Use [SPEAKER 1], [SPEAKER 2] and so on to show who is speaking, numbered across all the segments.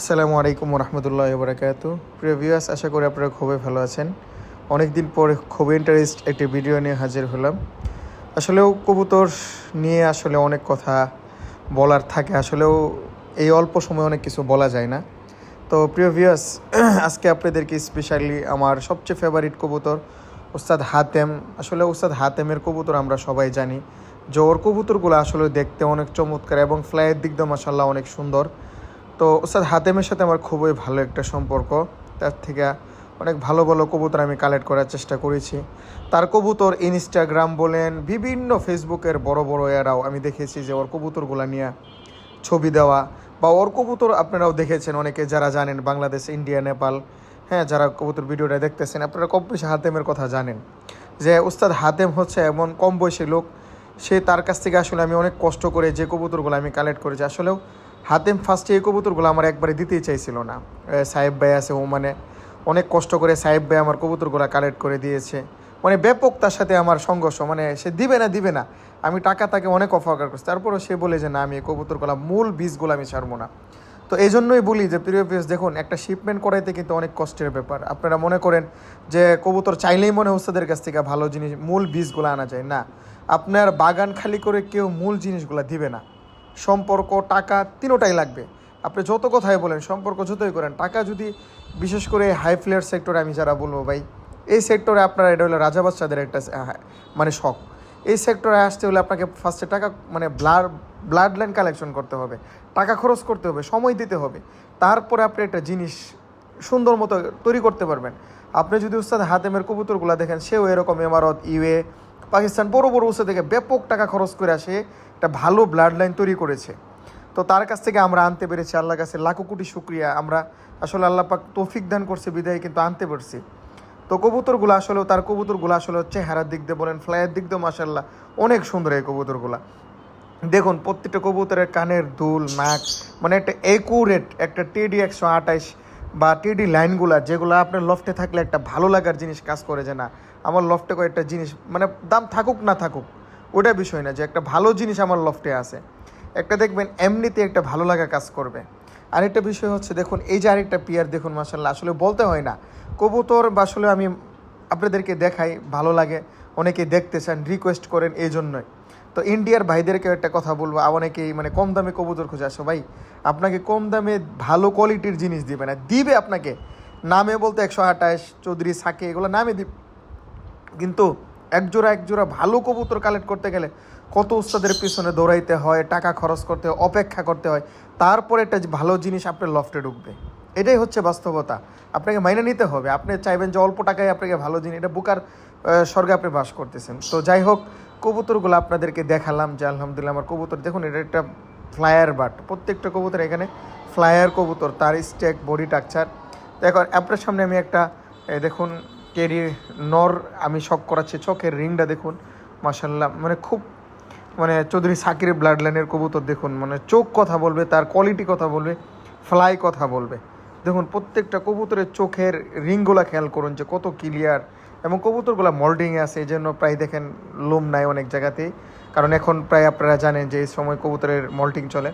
[SPEAKER 1] আসসালামু আলাইকুম রহমতুল্লাহ বরাকাত প্রিয় ভিউয়ার্স আশা করি আপনারা খুবই ভালো আছেন। অনেক দিন পরে খুবই ইন্টারেস্ট একটি ভিডিও নিয়ে হাজির হলাম। আসলেও কবুতর নিয়ে আসলে অনেক কথা বলার থাকে। আসলেও এই অল্প সময়ে অনেক কিছু বলা যায় না। তো প্রিয় ভিউয়ার্স আজকে আপনাদেরকে স্পেশালি আমার সবচেয়ে ফেভারিট কবুতর উস্তাদ হাতেম। আসলে উস্তাদ হাতেমের কবুতর আমরা সবাই জানি। যে ওর কবুতরগুলো আসলে দেখতে অনেক চমৎকার এবং ফ্লাইয়ের দিক দিয়ে মাসাল্লাহ অনেক সুন্দর। তো ওস্তাদ হাতেমের সাথে আমার খুবই ভালো একটা সম্পর্ক। তার থেকে অনেক ভালো ভালো কবুতর আমি কালেক্ট করার চেষ্টা করেছি। তার কবুতর ইনস্টাগ্রাম বলেন, বিভিন্ন ফেসবুকের বড় বড় এরাও আমি দেখেছি যে ওর কবুতরগুলো নিয়ে ছবি দেওয়া বা ওর কবুতর আপনারাও দেখেছেন অনেকে যারা জানেন বাংলাদেশ ইন্ডিয়া নেপাল হ্যাঁ যারা কবুতর ভিডিওটা দেখতেছেন আপনারা কম বেশি হাতেমের কথা জানেন। যে উস্তাদ হাতেম হচ্ছে এমন কম বয়সী লোক, সে তার কাছ থেকে আসলে আমি অনেক কষ্ট করে যে কবুতরগুলো আমি কালেক্ট করেছি, আসলেও হাতেম ফার্স্টে এই কবুতরগুলো আমার একবারে দিতেই চাইছিল না। সাহেব ভাই আছে, ও মানে অনেক কষ্ট করে সাহেব ভাই আমার কবুতরগুলো কালেক্ট করে দিয়েছে। মানে ব্যাপক তার সাথে আমার সংঘর্ষ মানে সে দিবে না দিবে না। আমি টাকা তাকে অনেক অফার করছি। তারপরও সে বলে যে, না, আমি এই কবুতরগুলো মূল বীজগুলো আমি ছাড়বো না। তো এই জন্যই বলি যে, প্রিয় পিস দেখুন, একটা শিপমেন্ট করাইতে কিন্তু অনেক কষ্টের ব্যাপার। আপনারা মনে করেন যে, কবুতর চাইলেই মনে ওস্তাদের কাছ থেকে ভালো জিনিস, মূল বীজগুলো আনা যায়। না, আপনার বাগান খালি করে কেউ মূল জিনিসগুলো দিবে না। সম্পর্ক, টাকা তিনোটাই লাগবে। আপনি যত কথাই বলেন, সম্পর্ক যতই করেন, টাকা যদি বিশেষ করে হাই ফ্লেয়ার সেক্টরে আমি যারা বলব ভাই, এই সেক্টরে আপনার এটা হলো রাজা বাচ্চাদের একটা মানে শখ। এই সেক্টরে আসতে হলে আপনাকে ফার্স্টে টাকা মানে ব্লাড ব্লাড লাইন কালেকশন করতে হবে, টাকা খরচ করতে হবে, সময় দিতে হবে। তারপরে আপনি একটা জিনিস সুন্দর মতো তৈরি করতে পারবেন। আপনি যদি উস্তাদ হাতেমের কবুতরগুলো দেখেন, সেও এরকম এমারত, ইউএ পাকিস্তান বড় বড় উস্তাদ থেকে ব্যাপক টাকা খরচ করে আসে, একটা ভালো ব্লাড লাইন তৈরি করেছে। তো তার কাছ থেকে আমরা আনতে পেরেছি আল্লাহর কাছে লাখো কোটি শুক্রিয়া। আমরা আসলে আল্লাহ পাক তৌফিক দান করছে, বিদায় কিন্তু আনতে পারছি। তো কবুতরগুলো আসলে তার কবুতরগুলো আসলে চেহারার দিক দিয়ে বলেন, ফ্লাইয়ের দিক দিয়ে মাসাল্লাহ অনেক সুন্দর এই কবুতরগুলা। দেখুন, প্রত্যেকটা কবুতরের কানের দুল, নাক মানে একটা একুরেট একটা টিডি একশো আঠাইশ বা টিডি লাইনগুলা, যেগুলো আপনার লফটে থাকলে একটা ভালো লাগার জিনিস কাজ করে যে না, আমার লফটে কয়েকটা জিনিস মানে দাম থাকুক না থাকুক, ওটা বিষয় না যে একটা ভালো জিনিস আমার লফটে আছে। একটা দেখবেন এমনিতে একটা ভালো লাগা কাজ করবে। আরেকটা বিষয় হচ্ছে, দেখুন, এই যে আরেকটা পিয়ার দেখুন মাসাল্লাহ আসলে বলতে হয় না। কবুতর বা আসলে আমি আপনাদেরকে দেখাই, ভালো লাগে, অনেকে দেখতে চান রিকোয়েস্ট করেন, এই জন্যই। তো ইন্ডিয়ার ভাইদেরকে একটা কথা বলব। অনেকেই মানে কম দামে কবুতর খুঁজে। আসো ভাই, আপনাকে কম দামে ভালো কোয়ালিটির জিনিস দিবে না, দিবে আপনাকে। নামে বলতে একশো আঠাশ চৌধুরী সাকে এগুলো নামে দিবে। কিন্তু একজোড়া একজোড়া ভালো কবুতর কালেক্ট করতে গেলে কত উস্তাদের পিছনে দৌড়াইতে হয়, টাকা খরচ করতে হয়, অপেক্ষা করতে হয়, তারপরে একটা ভালো জিনিস আপনার লফটে ঢুকবে। এটাই হচ্ছে বাস্তবতা। আপনাকে মাইনে নিতে হবে। আপনি চাইবেন যে অল্প টাকায় আপনাকে ভালো জিনিস, এটা বুকার স্বর্গে আপনি বাস করতেছেন। তো যাই হোক কবুতরগুলো আপনাদেরকে দেখালাম যে আলহামদুলিল্লাহ আমার কবুতর, দেখুন এটা একটা ফ্লায়ার বাট প্রত্যেকটা কবুতর এখানে ফ্লায়ার কবুতর, তার স্টেক, বডি টাকচার তো এখন আপনার সামনে আমি একটা দেখুন কেরির নর আমি শখ করাচ্ছি, চোখের রিংটা দেখুন মাসাল্লাহ মানে খুব মানে চৌধুরী সাকির ব্লাড লাইনের কবুতর দেখুন মানে চোখ কথা বলবে, তার কোয়ালিটি কথা বলবে ফ্লাই কথা বলবে। দেখুন, প্রত্যেকটা কবুতরের চোখের রিংগুলা খেয়াল করুন যে কত ক্লিয়ার এবং কবুতরগুলো মল্ডিংয়ে আছে, এই জন্য প্রায় দেখেন লোম নাই অনেক জায়গাতেই। কারণ এখন প্রায় আপনারা জানেন যে এই সময় কবুতরের মল্টিং চলে।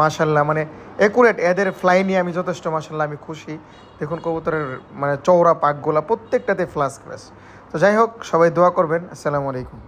[SPEAKER 1] মাশাল্লাহ মানে একুরেট এদের ফ্লাই নিয়ে আমি যথেষ্ট মাশাল্লাহ আমি খুশি। দেখুন কবুতরের মানে চৌড়া পাকগুলা প্রত্যেকটাতে ফ্লাস তো যাই হোক, সবাই দোয়া করবেন। আসসালামু আলাইকুম।